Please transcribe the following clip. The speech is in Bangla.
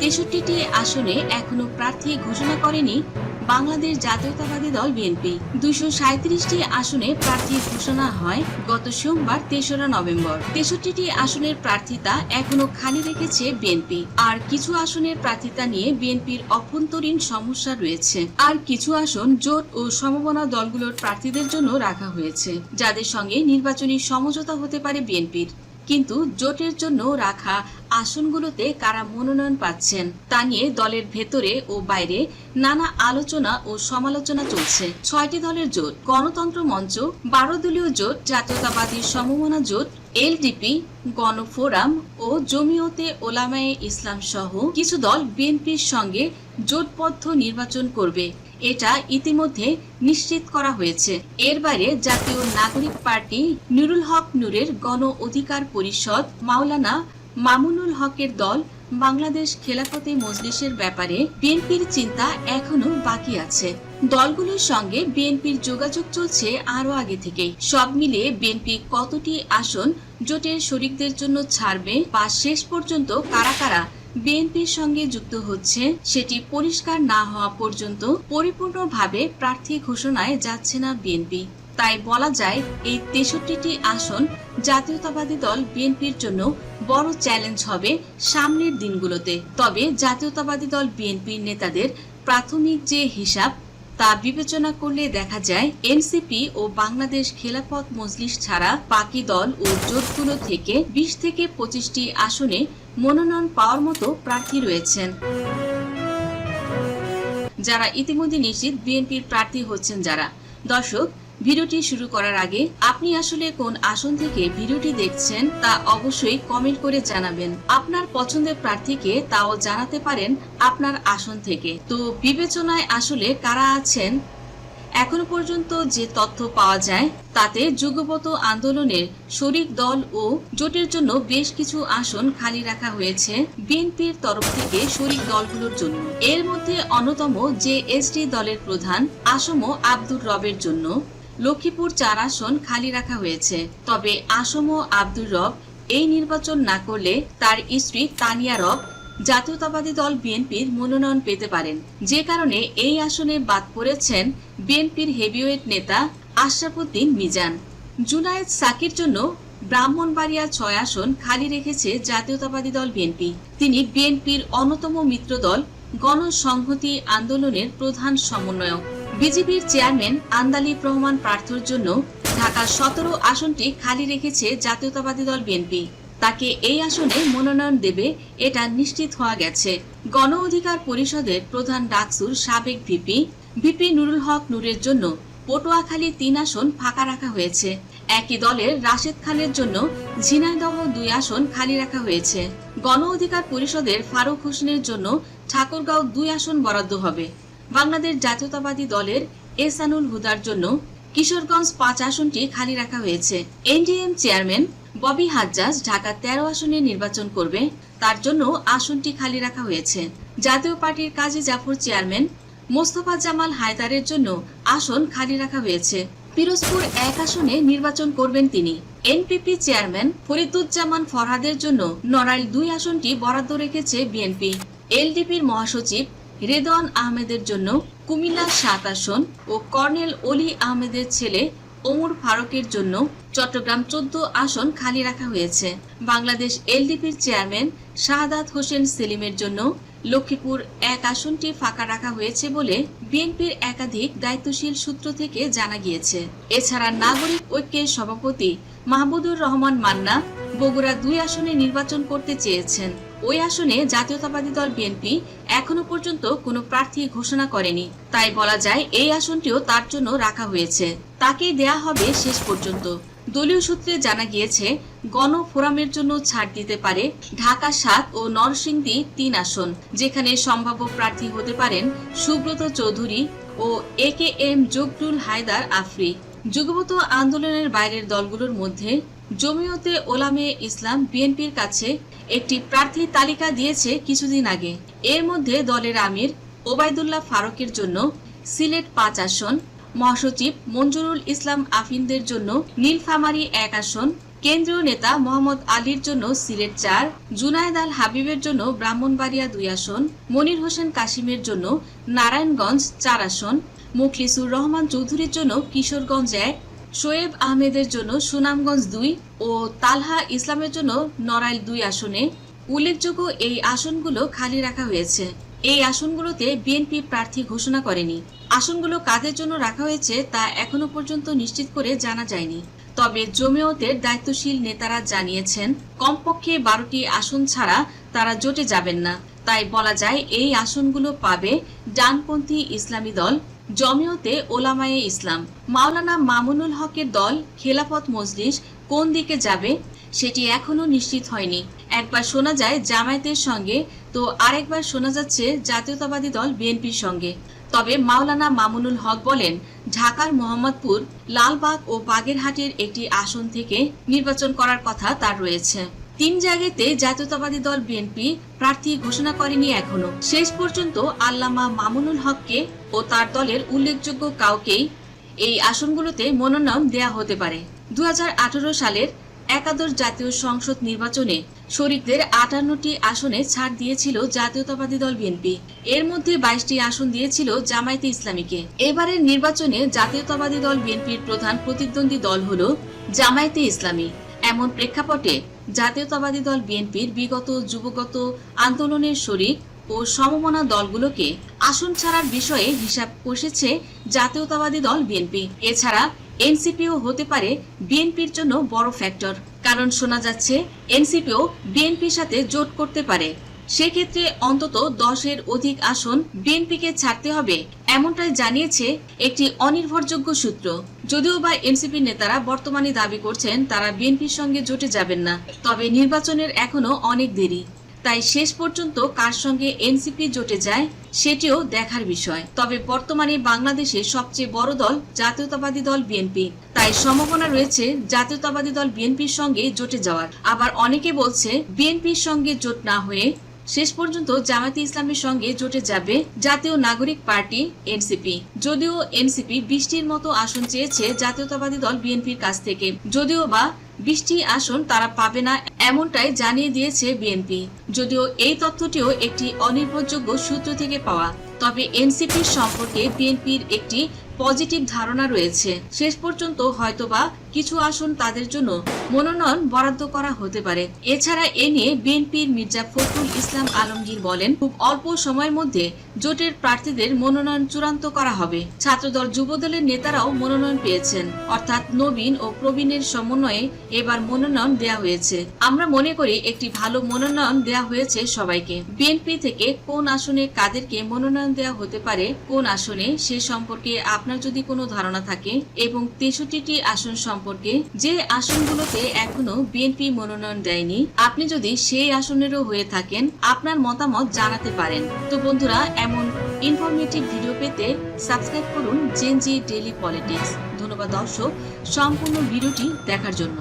তেষট্টিটি আসনে এখনও প্রার্থী ঘোষণা করেনি বাংলাদেশ জাতীয়তাবাদী দল বিএনপি। দুশো সাঁত্রিশটি আসনে প্রার্থী ঘোষণা হয় গত সোমবার তেসরা নভেম্বর। তেষট্টিটি আসনের প্রার্থিতা এখনও খালি রেখেছে বিএনপি। আর কিছু আসনের প্রার্থিতা নিয়ে বিএনপির অভ্যন্তরীণ সমস্যা রয়েছে। আর কিছু আসন জোট ও সমমনা দলগুলোর প্রার্থীদের জন্য রাখা হয়েছে, যাদের সঙ্গে নির্বাচনী সমঝোতা হতে পারে বিএনপির। কিন্তু জোটের জন্য রাখা আসনগুলোতে কারা মনোনয়ন পাচ্ছেন, তা নিয়ে দলের ভেতরে ও বাইরে নানা আলোচনা ও সমালোচনা চলছে। ছয়টি দলের জোট, গণতন্ত্র মঞ্চ, বারো দলীয় জোট, জাতীয়তাবাদী সমমনা জোট, এলডিপি, গণফোরাম ও জমিয়তে ওলামায়ে ইসলাম সহ কিছু দল বিএনপির সঙ্গে জোটবদ্ধ নির্বাচন করবে। এটা ইতিমধ্যে নিশ্চিত করা হয়েছে। এর বাইরে জাতীয় নাগরিক পার্টি নুরুল হক নুরের গণ অধিকার পরিষদ মাওলানা মামুনুল হকের দল বাংলাদেশ খেলাফতে মজলিসের ব্যাপারে বিএনপির চিন্তা এখনও বাকি আছে। দলগুলোর সঙ্গে বিএনপির যোগাযোগ চলছে আরও আগে থেকেই। সব মিলিয়ে বিএনপি কতটি আসন জোটের শরিকদের জন্য ছাড়বে বা শেষ পর্যন্ত কারা কারা বিএনপির সঙ্গে যুক্ত হচ্ছে সেটি পরিষ্কার না হওয়া পর্যন্ত পরিপূর্ণভাবে প্রার্থী ঘোষণায় যাচ্ছে না বিএনপি। তাই বলা যায়, এই তেষট্টিটি আসন জাতীয়তাবাদী দল বিএনপির জন্য বড় চ্যালেঞ্জ হবে সামনের দিনগুলোতে। তবে জাতীয়তাবাদী দল বিএনপির নেতাদের প্রাথমিক যে হিসাব, তা বিবেচনা করলে দেখা যায় এনসিপি ও বাংলাদেশ খেলাফত মজলিস ছাড়া বাকি দল ও জোটগুলো থেকে বিশ থেকে পঁচিশটি আসনে মনোনয়ন পাওয়ার মতো প্রার্থী রয়েছেন। যারা ইতিমধ্যে নিশ্চিত বিএনপির প্রার্থী হচ্ছেন যারা। দর্শক ভিডিওটি শুরু করার আগে আপনি আসলে কোন আসন থেকে ভিডিওটি দেখছেন তা অবশ্যই কমেন্ট করে জানাবেন। আপনার পছন্দের প্রার্থীকে তাও জানাতে পারেন আপনার আসন থেকে। তো বিবেচনায় আসলে কারা আছেন? এখনও পর্যন্ত যে তথ্য পাওয়া যায়, তাতে যুগপত আন্দোলনের শরিক দল ও জোটের জন্য বেশ কিছু আসন খালি রাখা হয়েছে বিএনপির তরফ থেকে শরিক দলগুলোর জন্য। এর মধ্যে অন্যতম যে এসটি দলের প্রধান আসম আব্দুর রবের জন্য। লক্ষ্মীপুর চার আসন খালি রাখা হয়েছে। তবে আসম আব্দুর রব এই নির্বাচন না করলে তার স্ত্রী তানিয়া রব জাতীয়তাবাদী দল বিএনপির মনোনয়ন পেতে পারেন। যে কারণে এই আসনে বাদ পড়েছেন বিএনপির হেভিওয়েট নেতা আশরাফুদ্দিন মিজান। জুনায়েদ সাকির জন্য ব্রাহ্মণবাড়িয়া ছয় আসন খালি রেখেছে জাতীয়তাবাদী দল বিএনপি। তিনি বিএনপির অন্যতম মিত্র দল গণসংহতি আন্দোলনের প্রধান সমন্বয়ক। বিজেপির চেয়ারম্যান আন্দালিব রহমান প্রার্থীর জন্য ঢাকার সতেরো আসনটি খালি রেখেছে জাতীয়তাবাদী দল বিএনপি। তাকে এই আসনে মনোনয়ন দেবে এটা নিশ্চিত হওয়া গেছে। গণ অধিকার পরিষদের প্রধান ডাকসুর সাবেক ভিপি ভিপি নুরুল হক নুরের জন্য পটুয়াখালী তিন আসন ফাঁকা রাখা হয়েছে। একই দলের রাশেদ খানের জন্য ঝিনাইদহ দুই আসন খালি রাখা হয়েছে। গণ অধিকার পরিষদের ফারুক হোসেনের জন্য ঠাকুরগাঁও দুই আসন বরাদ্দ হবে। বাংলাদেশ জাতীয়তাবাদী দলের এসানুল হুদার জন্য কিশোরগঞ্জ পাঁচ আসনটি খালি রাখা হয়েছে। এনডিএম চেয়ারম্যান ববি হাজ্জাজ ঢাকা তেরো আসনে নির্বাচন করবে, তার জন্য আসনটি খালি রাখা হয়েছে। জাতীয় পার্টির কাজী জাফর চেয়ারম্যান মোস্তফা জামাল হায়দারের জন্য আসন খালি রাখা হয়েছে। পিরোজপুর এক আসনে নির্বাচন করবেন তিনি। এনপিপি চেয়ারম্যান ফরিদুজ্জামান ফরহাদের জন্য নড়াইল দুই আসনটি বরাদ্দ রেখেছে বিএনপি। এলডিপির মহাসচিব রেদওয়ান আহমেদের জন্য কুমিল্লা সাত আসন ও কর্নেল অলি আহমেদের ছেলে ওমর ফারুকের জন্য চট্টগ্রাম চোদ্দ আসন খালি রাখা হয়েছে। বাংলাদেশ এলডিপির চেয়ারম্যান শাহাদাত হোসেন সেলিমের জন্য লক্ষ্মীপুর এক আসনটি ফাঁকা রাখা হয়েছে বলে বিএনপির একাধিক দায়িত্বশীল সূত্র থেকে জানা গিয়েছে। এছাড়া নাগরিক ঐক্যের সভাপতি মাহমুদুর রহমান মান্না বগুড়া দুই আসনে নির্বাচন করতে চেয়েছেন। ওই আসনে জাতীয়তাবাদী দল বিএনপি এখনও পর্যন্ত কোনো প্রার্থী ঘোষণা করেনি। তাই বলা যায়, এই আসনটিও তার জন্য রাখা হয়েছে। তাকেই দেয়া হবে শেষ পর্যন্ত। দলীয় সূত্রে জানা গিয়েছে, গণফোরামের জন্য ছাড় দিতে পারে ঢাকা সাত ও নরসিংদী তিন আসন, যেখানে সম্ভাব্য প্রার্থী হতে পারেন সুব্রত চৌধুরী ও A K M Jagrul Haider আফ্রি যুগপত আন্দোলনের বাইরের দলগুলোর মধ্যে জমিয়তে ওলামে ইসলাম বিএনপির কাছে একটি প্রার্থী তালিকা দিয়েছে কিছুদিন আগে। এর মধ্যে দলের আমির ওবায়দুল্লাহ ফারুকের জন্য সিলেট পাঁচ আসন, মহাসচিব মঞ্জুরুল ইসলাম আফিনদের জন্য নীলফামারী এক আসন, কেন্দ্রীয় নেতা মোহাম্মদ আলীর জন্য সিলেট চার, জুনায়দ আল হাবিবের জন্য ব্রাহ্মণবাড়িয়া দুই আসন, মনির হোসেন কাশিমের জন্য নারায়ণগঞ্জ চার আসন, মুখলিসুর রহমান চৌধুরীর জন্য কিশোরগঞ্জ এক শোয়েব আহমেদের জন্য সুনামগঞ্জ দুই ও তালহা ইসলামের জন্য নড়াইল দুই আসনে উল্লেখযোগ্য এই আসনগুলো খালি রাখা হয়েছে। এই আসনগুলোতে বিএনপি প্রার্থী ঘোষণা করেনি। আসনগুলো কাদের জন্য রাখা হয়েছে তা এখনও পর্যন্ত নিশ্চিত করে জানা যায়নি। তবে জমিয়তের দায়িত্বশীল নেতারা জানিয়েছেন, কমপক্ষে বারোটি আসন ছাড়া তারা জোটে যাবেন না। তাই বলা যায়, এই আসনগুলো পাবে ডানপন্থী ইসলামী দল জমিয়তে ওলামায়ে ইসলাম। মাওলানা মামুনুল হকের দল, খেলাফত মজলিস, কোন দিকে যাবে, সেটি এখনও নিশ্চিত হয়নি। একবার শোনা যায় জামায়াতের সঙ্গে, তো আরেকবার শোনা যাচ্ছে জাতীয়তাবাদী দল বিএনপির সঙ্গে। তবে মাওলানা মামুনুল হক বলেন, ঢাকার মোহাম্মদপুর, লালবাগ ও বাগেরহাটের একটি আসন থেকে নির্বাচন করার কথা তার রয়েছে। তিন জায়গাতে জাতীয়তাবাদী দল বিএনপি প্রার্থী ঘোষণা করেনি এখনও। শেষ পর্যন্ত আল্লামা মামুনুল হককে ও তার দলের উল্লেখযোগ্য কাউকেই এই আসনগুলোতে মনোনয়ন দেয়া হতে পারে। দু হাজার আঠারো সালের একাদশ জাতীয় সংসদ নির্বাচনে শরিকদের আটান্নটি আসনে ছাড় দিয়েছিল জাতীয়তাবাদী দল বিএনপি। এর মধ্যে বাইশটি আসন দিয়েছিল জামায়াতে ইসলামীকে। এবারের নির্বাচনে জাতীয়তাবাদী দল বিএনপির প্রধান প্রতিদ্বন্দ্বী দল হল জামায়াতে ইসলামী। এমন প্রেক্ষাপটে জাতীয়তাবাদী দল বিএনপির বিগত যুবগত আন্দোলনের শরিক ও সমমনা দলগুলোকে আসন ছাড়ার বিষয়ে হিসাব কষেছে জাতীয়তাবাদী দল বিএনপি। এছাড়া এনসিপিও হতে পারে বিএনপির জন্য বড় ফ্যাক্টর। কারণ শোনা যাচ্ছে, এনসিপিও বিএনপির সাথে জোট করতে পারে। সেক্ষেত্রে অন্তত দশের অধিক আসন বিএনপিকে ছাড়তে হবে, এমনটাই জানিয়েছে একটি অনির্ভরযোগ্য সূত্র। যদিও বা এনসিপি নেতারা বর্তমানে দাবি করছেন তারা বিএনপির সঙ্গে জোটে যাবেন না, তবে নির্বাচনের এখনও অনেক দেরি। তাই শেষ পর্যন্ত কার সঙ্গে এনসিপি জোটে যায় সেটিও দেখার বিষয়। তবে বর্তমানে বাংলাদেশের সবচেয়ে বড় দল জাতীয়তাবাদী দল বিএনপি। তাই সম্ভাবনা রয়েছে জাতীয়তাবাদী দল বিএনপির সঙ্গে জোটে যাওয়ার। আবার অনেকে বলছে বিএনপির সঙ্গে জোট না হয়ে শেষ পর্যন্ত জামায়াতে ইসলামের সঙ্গে জোটে যাবে জাতীয় নাগরিক পার্টি, এনসিপি। যদিও এনসিপি বৃষ্টির মতো আসন চেয়েছে জাতীয়তাবাদী দল বিএনপির কাছ থেকে। যদিও বা বৃষ্টি আসন তারা পাবে না এমনটাই জানিয়ে দিয়েছে বিএনপি। যদিও এই তথ্যটিও একটি অনির্ভরযোগ্য সূত্র থেকে পাওয়া। তবে এনসিপির সম্পর্কে বিএনপির একটি পজিটিভ ধারণা রয়েছে। শেষ পর্যন্ত হয়তোবা কিছু আসন তাদের জন্য মনোনয়ন বরাদ্দ করা হতে পারে। এছাড়া এ নিয়ে বিএনপির মির্জা ফখরুল ইসলাম আলমগীর বলেন, খুব অল্প সময়ের মধ্যে জোটের প্রার্থীদের মনোনয়ন চূড়ান্ত করা হবে। ছাত্রদল যুবদলের নেতারাও মনোনয়ন পেয়েছেন। অর্থাৎ নবীন ও প্রবীণের সমন্বয়ে এবার মনোনয়ন দেয়া হয়েছে। আমরা মনে করি একটি ভালো মনোনয়ন দেয়া হয়েছে সবাইকে। বিএনপি থেকে কোন আসনে কাদেরকে মনোনয়ন দেওয়া হতে পারে, কোন আসনে সে সম্পর্কে আপনার যদি কোনো ধারণা থাকে এবং তেষট্টিটি আসন সম্পর্কে যে আসনগুলোতে এখনও বিএনপি মনোনয়ন দেয়নি, আপনি যদি সেই আসনেরও হয়ে থাকেন, আপনার মতামত জানাতে পারেন। তো বন্ধুরা, এমন ইনফরমেটিভ ভিডিও পেতে সাবস্ক্রাইব করুন জেনজি ডেলি পলিটিক্স ধন্যবাদ দর্শক, সম্পূর্ণ ভিডিওটি দেখার জন্য।